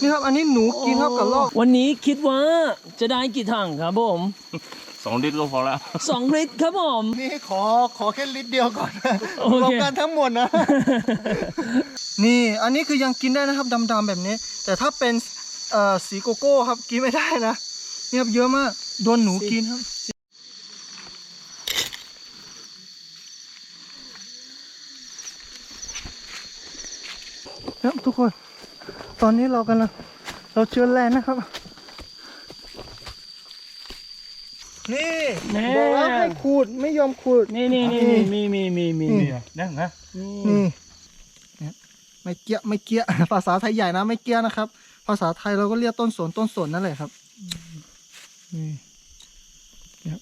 นี่ครับ อันนี้หนูกินครับกับลอกวันนี้คิดว่าจะได้กี่ถังครับผม สองลิตรก็พอแล้วสองลิตรครับผม นี่ขอขอแค่ลิตรเดียวก่อนโอเค รวมกันทั้งหมดนะ นี่อันนี้คือยังกินได้นะครับดำๆแบบนี้ แต่ถ้าเป็นเอ่อสีโกโก้ครับกินไม่ได้นะนี่ครับเยอะมากโดนหนูกินครับ ครับทุกคน ตอนนี้เรากำลังเราเจอแลนด์นะครับ นี่แน่ บอกแล้วให้ขูดไม่ยอมขูด นี่นี่นี่มีมีมีมีนี่นั่งนะนี่เนี่ยไม่เกี้ยไม่เกี้ย ภาษาไทยใหญ่นะไม่เกี้ยนะครับ ภาษาไทยเราก็เรียกต้นสนต้นสนนั่นแหละครับนี่เนี่ย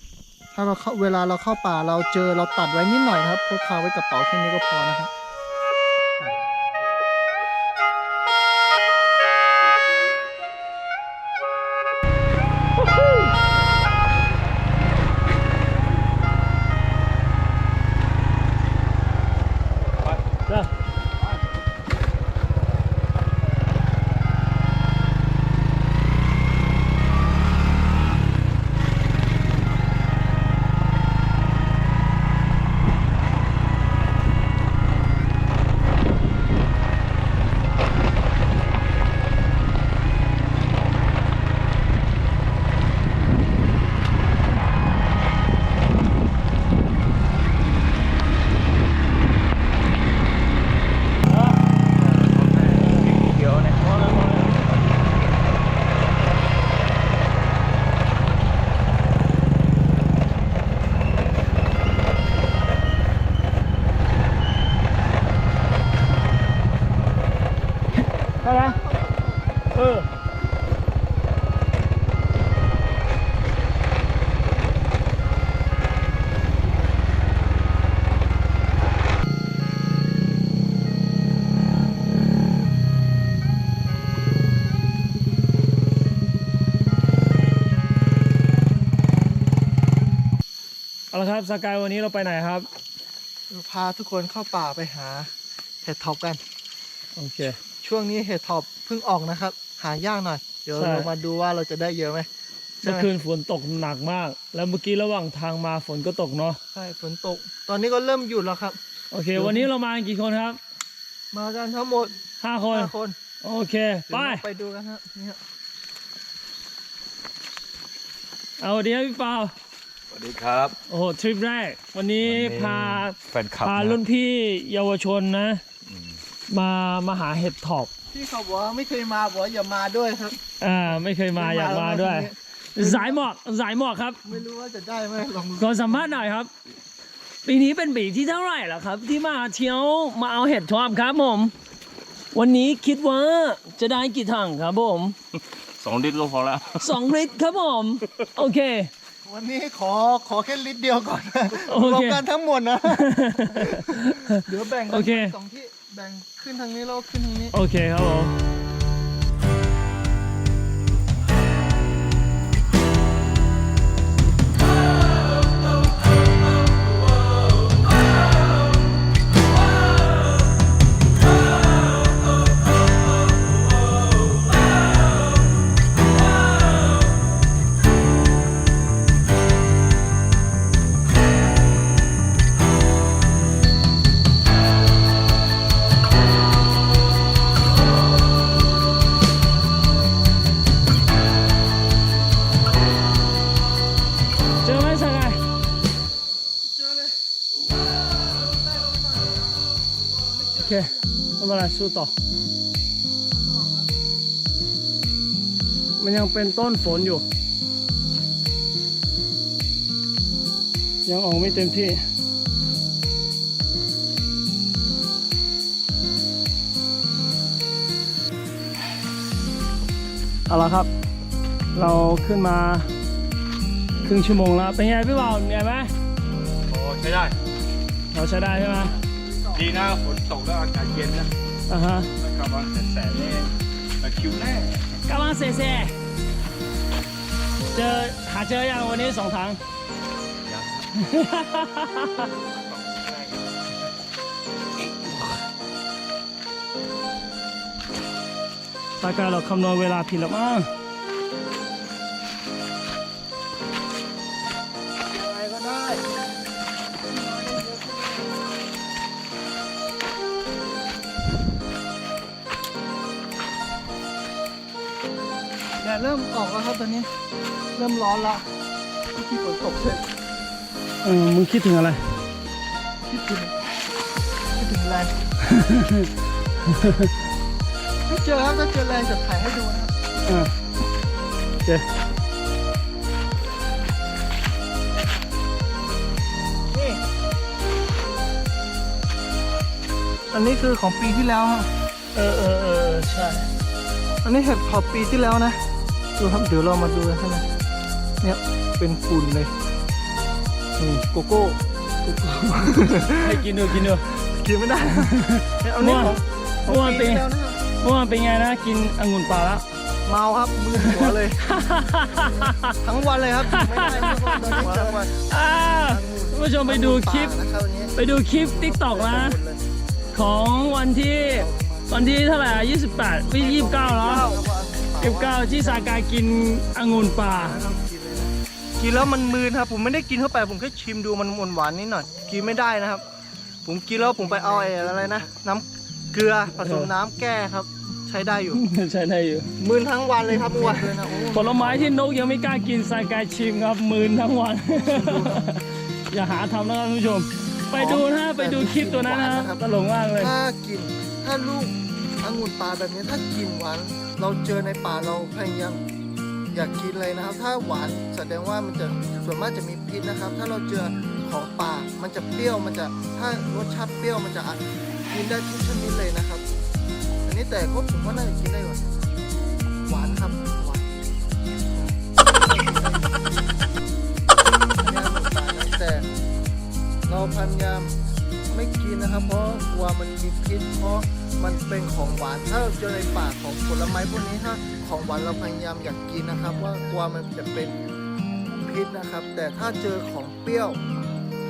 ถ้าเราเข้าเวลาเราเข้าป่าเราเจอเราตัดไว้นิดหน่อยนะครับพกพาไว้กระเป๋าแค่นี้ก็พอนะครับ เออเอาละครับสกายวันนี้เราไปไหนครับเราพาทุกคนเข้าป่าไปหาเห็ดท็อปกัน โอเค ช่วงนี้เห็ดท็อปเพิ่งออกนะครับ หายากหน่อย เดี๋ยวใช่ เรามาดูว่าเราจะได้เยอะไหมใช่เมื่อไหมคืนฝนตกหนักมาก แล้วเมื่อกี้ระหว่างทางมาฝนก็ตกเนาะใช่ฝนตก ตอนนี้ก็เริ่มหยุดแล้วครับ โอเค วันนี้เรามากันกี่คนครับมากันทั้งหมดห้าคน ห้าคนโอเคไปเดี๋ยวเราไปดูกันครับนี่ครับเอาเดี๋ยวพี่เปาสวัสดีครับโอ้โหทริปแรก วันนี้พาแฟนคลับพานะรุ่นพี่เยาวชนนะ มามาหาเห็ดถอบ พี่เขาบอกว่าไม่เคยมาบอกว่าอย่ามาด้วยครับ อ่าไม่เคยมาอยากมาด้วย สายหมอกสายหมอกครับไม่รู้ว่าจะได้ไหมลองดูขอสัมภาษณ์หน่อยครับ ปีนี้เป็นปีที่เท่าไหร่แล้วครับ ที่มาเที่ยวมาเอาเห็ดถอบครับผม วันนี้คิดว่าจะได้กี่ถังครับผมสองลิตรก็พอแล้วสองลิตรครับผม โอเค วันนี้ขอขอแค่ลิตรเดียวก่อนโอเครวมกันทั้งหมดนะ เดี๋ยวแบ่งกันโอเค สองที่ แบ่งขึ้นทางนี้แล้วขึ้นทางนี้ โอเคครับผม ไม่เป็นไรสู้ต่อ มันยังเป็นต้นฝนอยู่ ยังออกไม่เต็มที่เอาละครับ เราขึ้นมาครึ่งชั่วโมงแล้ว เป็นไงพี่บ่าวเหนื่อยไหมโอ้ใช้ได้ เราใช้ได้ใช่ไหมดีนะฝนตกแล้วอากาศเย็นนะ อ่าฮะแล้วกำลังแสบๆนี่ตะคริวแน่กำลังเซ่เซ่เจอหาเจอยังวันนี้สองถัง ยังตากาเราคำนวณเวลาผิดแล้วมั้ง เริ่มออกแล้วครับตอนนี้ เริ่มร้อนละที่ฝนตกเสร็จเออมึงคิดถึงอะไร คิดถึงคิดถึงแรง ไม่เจอครับถ้าเจอแรงจะถ่ายให้ดูนะครับเออโอเคนี่อันนี้คือของปีที่แล้วฮะเออเออเออใช่ อันนี้เห็ดเผาปีที่แล้วนะ ดูครับเดี๋ยวเรามาดูกันใช่ไหมเนี่ยเป็นฝุ่นเลยนี่โกโก้โกโก้ให้กินดูกินดูกินไม่ได้เนี่ยเอานี่ของของเมื่อวานปีเป็นที่แล้วนะครับเมื่อวานเป็นไงนะกินองุ่นป่าแล้วเมาครับมือหัวเลย ทั้งวันเลยครับไม่ได้ไม่ได้ตอนนี้จังหวัดอ่าท่านผู้ชมไปดูคลิปป่านะครับวันนี้ไปดูคลิปติ๊กตอกนะ ของวันที่วันที่เท่าไหร่ยี่สิบแปดวิยี่ สิบเก้าเนาะยี่สิบเก้าที่สากายกินองุ่นป่า กินแล้วมันมืนครับ ผมไม่ได้กินเข้าไปผมแค่ชิมดูมันหวานหวานๆนิดหน่อย กินไม่ได้นะครับ ผมกินแล้วผมไปเอาไอ้อะไรนะ น้ำเกลือผสมน้ำแก้ครับ ใช้ได้อยู่ ใช่ได้อยู่มืนทั้งวันเลยครับเมื่อวานเลยนะโอ้ผลไม้ที่นกยังไม่กล้ากินสากายชิมครับมืนทั้งวัน อย่าหาทำนะครับท่านผู้ชม ไปดูนะไปดูคลิปตัวนั้นนะตลกมากเลยถ้ากินถ้าลูก องุ่นป่าแบบนี้ถ้ากินหวานเราเจอในป่าเราพยายามอยากกินเลยนะครับ ถ้าหวานแสดงว่ามันจะส่วนมากจะมีพิษนะครับ ถ้าเราเจอของป่ามันจะเปรี้ยวมันจะถ้ารสชาติเปรี้ยวมันจะอะกินได้ทุกชนิดเลยนะครับ อันนี้แต่ก็ผมว่าน่าจะกินได้หวานหวานครับหวานแต่เราพยายามไม่กินนะครับ เพราะกลัวมันมีพิษเพราะ มันเป็นของหวานถ้าเราเจอในป่าของผลไม้พวกนี้ถ้าของหวานเราพยายามอยากกินนะครับ ว่ากลัวมันจะเป็นพิษนะครับ แต่ถ้าเจอของเปรี้ยว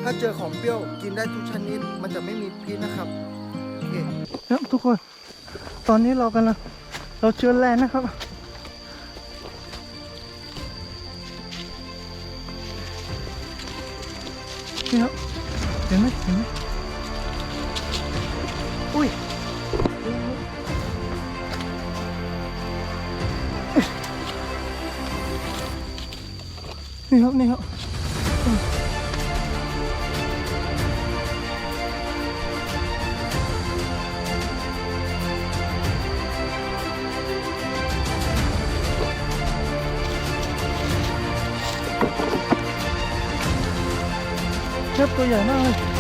ถ้าเจอของเปรี้ยวกินได้ทุกชนิด มันจะไม่มีพิษนะครับโอเคครับทุกคน ตอนนี้เรากำลังเราเจอแลนนะครับนี่ครับเห็นไหมเห็นไหม นี่ครับนี่ครับเชฟตัวใหญ่มากเลย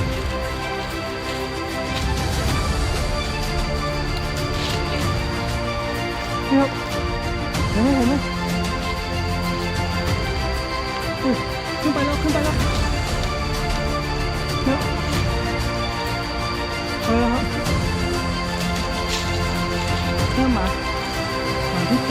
หมาที่เจ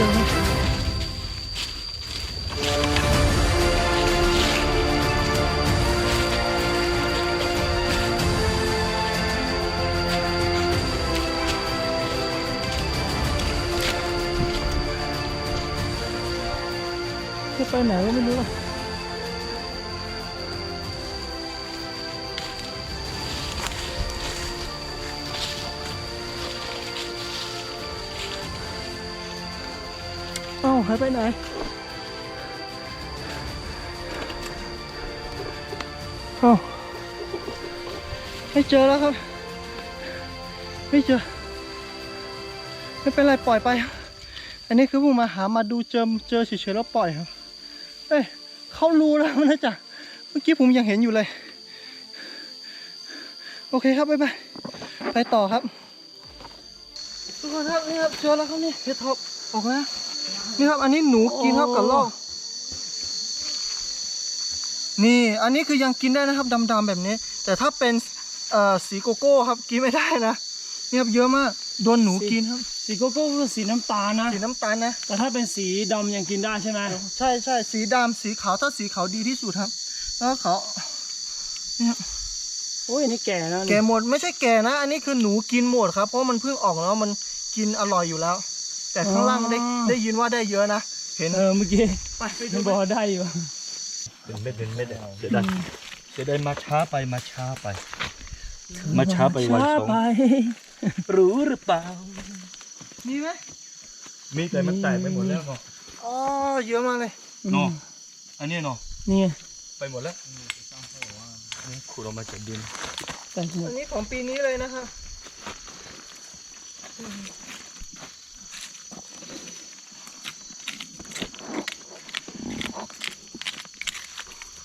เอ้าหายไปไหนเอ้าไม่เจอแล้วครับ ไม่เจอ ไม่เป็นไรปล่อยไป อันนี้คือผมมาหามาดูเจอเจอเฉยๆแล้วปล่อยครับ เอ้ยเขารู้แล้วนะจ๊ะเมื่อกี้ผมยังเห็นอยู่เลย โอเคครับ บ๊ายบาย ไปต่อครับ ทุกคนครับนี่ครับเจอแล้วครับนี่เห็ดทอบออกนะ นี่ครับ อันนี้หนูกินครับกับลอก นี่อันนี้คือยังกินได้นะครับดำๆแบบนี้ แต่ถ้าเป็นเอ่อสีโกโก้ครับกินไม่ได้นะนี่ครับเยอะมากโดนหนูกินครับ สีโกโก้คือสีน้ำตาลนะสีน้ำตาลนะแต่ถ้าเป็นสีดำยังกินได้ใช่ไหมใช่ใช่สีดำสีขาวถ้าสีขาวดีที่สุดครับ แล้วเขาวโอ้ยนี่แก่แล้วแก่นี่หมดไม่ใช่แก่นะ อันนี้คือหนูกินหมดครับ เพราะมันเพิ่งออกแล้วมันกินอร่อยอยู่แล้ว แต่ข้างล่างได้อ๋อได้ยินว่าได้เยอะนะเห็นเออเมื่อกี้ไปไปดูมันไปบอกว่าได้อยู่เป็นเม็ดเป็นเม็ดเสียดายเสียดายมาช้าไปมาช้าไป มาช้าไปวันช้าสองไปรู้หรือเปล่า มีไหมมีแต่มันแตกไปหมดแล้วเนาะอ๋อเยอะมากเลยเนาะอันนี้เนาะนี่ไงไปหมดแล้วนี่ขุดออกมาจากดินแต่หมอัดนนี้ของปีนี้เลยนะครั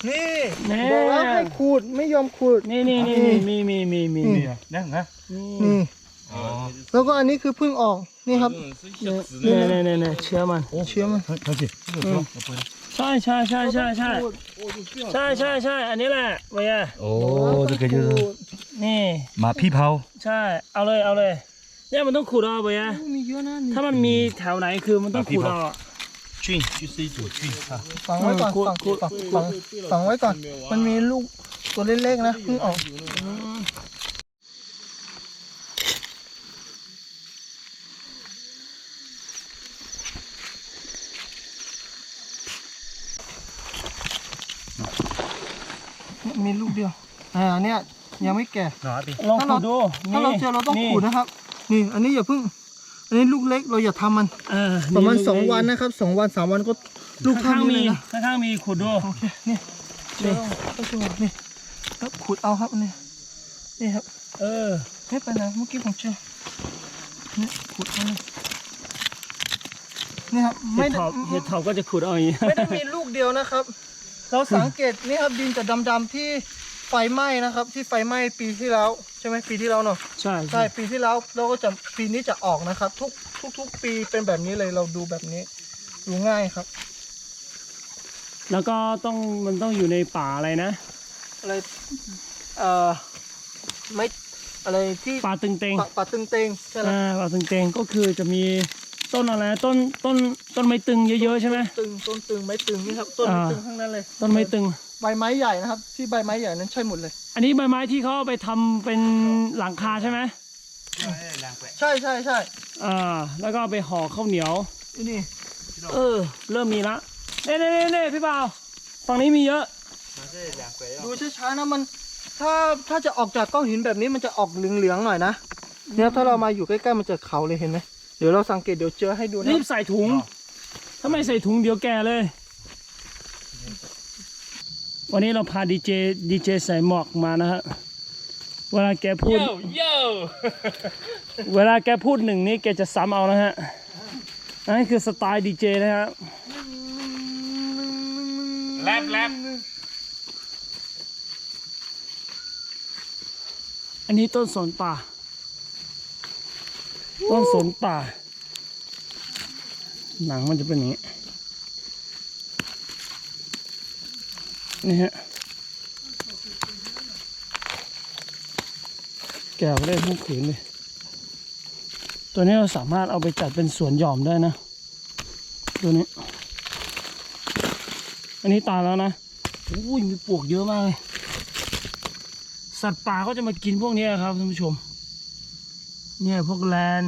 นี่ แน่ บอกแล้วให้ขูดไม่ยอมขูด นี่นี่นี่มีมีมีมี นี่ นี่อ่ะนั่งนะ นี่ อ๋อ แล้วก็อันนี้คือเพิ่งออกนี่ครับ เนี่ยเนี่ยเนี่ยเนี่ยเชื้อมัน เชื่อมัน เฮ้ยสิเดี๋ยวเปิด ใช่ใช่ใช่ใช่ใช่ใช่ใช่ใช่อันนี้แหละเวีย โอ้这个就是 นี่ 马屁泡 ใช่ เอาเลยเอาเลยเนี่ยมันต้องขูดเอาเวีย มีเยอะนะนี่ ถ้ามันมีแถวไหนคือมันต้องขูดเอาอะ 菌就是一种菌啊 ฝังไว้ก่อน ขูด ฝัง ขูด ฝังฝังฝังไว้ก่อน มันมีลูกตัวเล็กๆนะเพิ่งออก มีลูกเดียว อ่าเนี่ยยังไม่แก่ หนาดิ ลองขูดดู ถ้าเราเจอเราต้อง นี่ ขูดนะครับ นี่ อันนี้อย่าเพิ่ง อันนี้ลูกเล็กเราอย่าทำมัน เออประมาณลูกสองเล็กวันนะครับสองวันสามวันก็ลูกเท่าข้างๆนี้มีเลยนะข้างๆมีขูดดูโอเคนี่เจอต้องดูนี่ครับขุดเอาครับนี่นี่ครับเออไม่ไปไหนเมื่อกี้ผมเจอนี่ขุดเอาเลยนี่ครับเห็ไม่ดได้ ถอบเห็ดถอบก็จะขูดเอาอย่างนี้ ไม่ได้มีลูกเดียวนะครับ เราสังเกตนี่ครับดินจะดำๆที่ ไฟไหม้นะครับ ที่ไฟไหม้ปีที่แล้วใช่ไหมปีที่แล้วเนาะใช่ใช่ปีที่แล้วเราก็จะปีนี้จะออกนะครับ ทุกทุกทุกปีเป็นแบบนี้เลยเราดูแบบนี้ดูง่ายครับ แล้วก็ต้องมันต้องอยู่ในป่าอะไรนะอะไรเอ่อไม่อะไรที่ป่าตึงเตงปะปะตึงเตงใช่ไหมอ่าป่าตึงเตงก็คือจะมีต้นอะไรต้นต้นต้นไม้ตึงเยอะๆใช่ไหมตึงต้นตึงไม้ตึงนี่ครับต้นไม้อ่าตึงทั้งนั้นเลยต้นไม้ตึง ใบไม้ใหญ่นะครับ ที่ใบไม้ใหญ่นั้นใช่หมดเลย อันนี้ใบไม้ที่เขาเอาไปทำเป็นหลังคาใช่ไหมใช่ใช่ใช่อ่าแล้วก็เอาไปห่อข้าวเหนียวนี่นี่เออ เริ่มมีละเน่เน่เน่เน่พี่บ่าวฝั่งนี้มีเยอะ ดูช้าๆนะมัน ถ้าถ้าจะออกจากก้อนหินแบบนี้มันจะออกเหลืองๆหน่อยนะเนี่ยถ้าเรามาอยู่ใกล้ๆมันจะเขาเลยเห็นไหมเดี๋ยวเราสังเกตเดี๋ยวเจอให้ดูนะรีบใส่ถุงถ้าไม่ใส่ถุงเดี๋ยวแก่เลย วันนี้เราพาดีเจดีเจใส่หมอกมานะฮะเวลาแกพูด โย่เวลาแกพูดหนึ่งนี้แกจะซ้ำเอานะฮะอันนี้คือสไตล์ดีเจนะฮะแลบแลบอันนี้ต้นสนป่า ต้นสนป่า หนังมันจะเป็นอย่างนี้ นี่ฮะแกะไม่ได้ทุกขืนเลย ตัวนี้เราสามารถเอาไปจัดเป็นสวนหย่อมได้นะ ตัวนี้ อันนี้ตายแล้วนะอุ้ยมีปลวกเยอะมากเลย สัตว์ป่าเขาจะมากินพวกนี้ครับท่านผู้ชม เนี่ยพวกแลน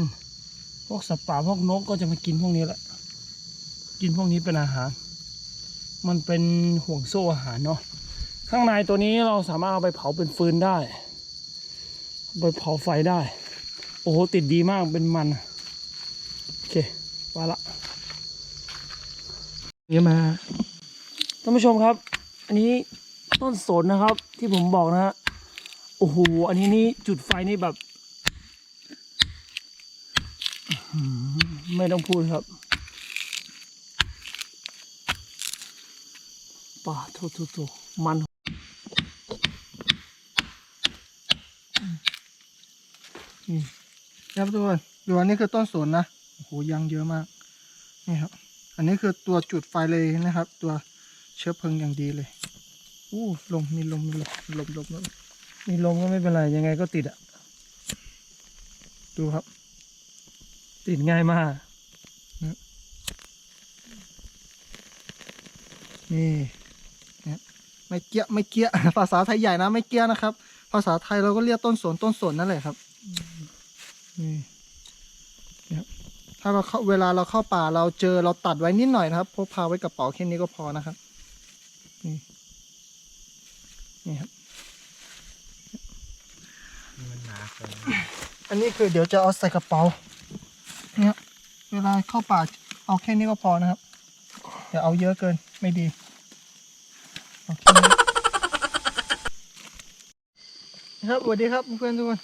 พวกสัตว์ป่าพวกนกก็จะมากินพวกนี้แหละ กินพวกนี้เป็นอาหาร มันเป็นห่วงโซ่อาหารเนาะข้างในตัวนี้เราสามารถเอาไปเผาเป็นฟืนได้เอาไปเผาไฟได้ โอ้โหติดดีมากเป็นมัน โอเคไปละนี่มาท่านผู้ชมครับ อันนี้ต้นสนนะครับ ที่ผมบอกนะฮะโอ้โหอันนี้นี่จุดไฟนี่แบบอื้อหือไม่ต้องพูดครับ ป่าโถโถโถมันนี่ครับทุกคนดูอันนี้คือต้นสนนะโอ้โหยังเยอะมากนี่ครับ อันนี้คือตัวจุดไฟเลยนะครับ ตัวเชื้อเพลิงอย่างดีเลยอู้ลมมีลมมีลมลมลมลมมีลมก็ไม่เป็นไรยังไงก็ติดอะดูครับ ติดง่ายมากนี่ ไม่เกี้ยไม่เกี้ยภาษาไทยใหญ่นะไม่เกี้ยนะครับ ภาษาไทยเราก็เรียกต้นสนต้นสนนั่นแหละครับนี่เนี่ยถ้ถ้าเราเข้าเวลาเราเข้าป่าเราเจอเราตัดไว้นิดหน่อยนะครับพกพาไว้กระเป๋าแค่นี้ก็พอนะครับนี่นี่ครับมันหนาเกินอันนี้คือเดี๋ยวจะเอาใส่กระเป๋าเนี่ยเวลาเข้าป่าเอาแค่นี้ก็พอนะครับอย่าเอาเยอะเกินไม่ดีเอาแค่นี้นะครับสวัสดีครับเพื่อนๆทุกคน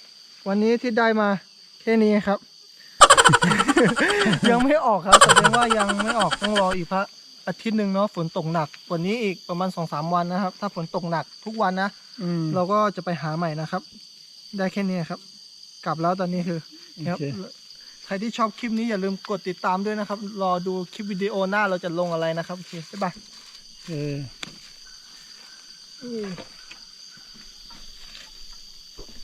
วันนี้ที่ได้มาแค่นี้ครับ ยังไม่ออกครับแสดงว่ายังไม่ออกต้องรออีกพระอาทิตย์หนึ่งเนาะฝนตกหนักกว่านี้อีกประมาณสองสามวันนะครับ ถ้าฝนตกหนักทุกวันนะอืมเราก็จะไปหาใหม่นะครับ ได้แค่นี้ครับ กลับแล้วตอนนี้คือครับโอเคใครที่ชอบคลิปนี้อย่าลืมกดติดตามด้วยนะครับ รอดูคลิปวิดีโอหน้าเราจะลงอะไรนะครับโอเคบ๊ายบาย เอออืม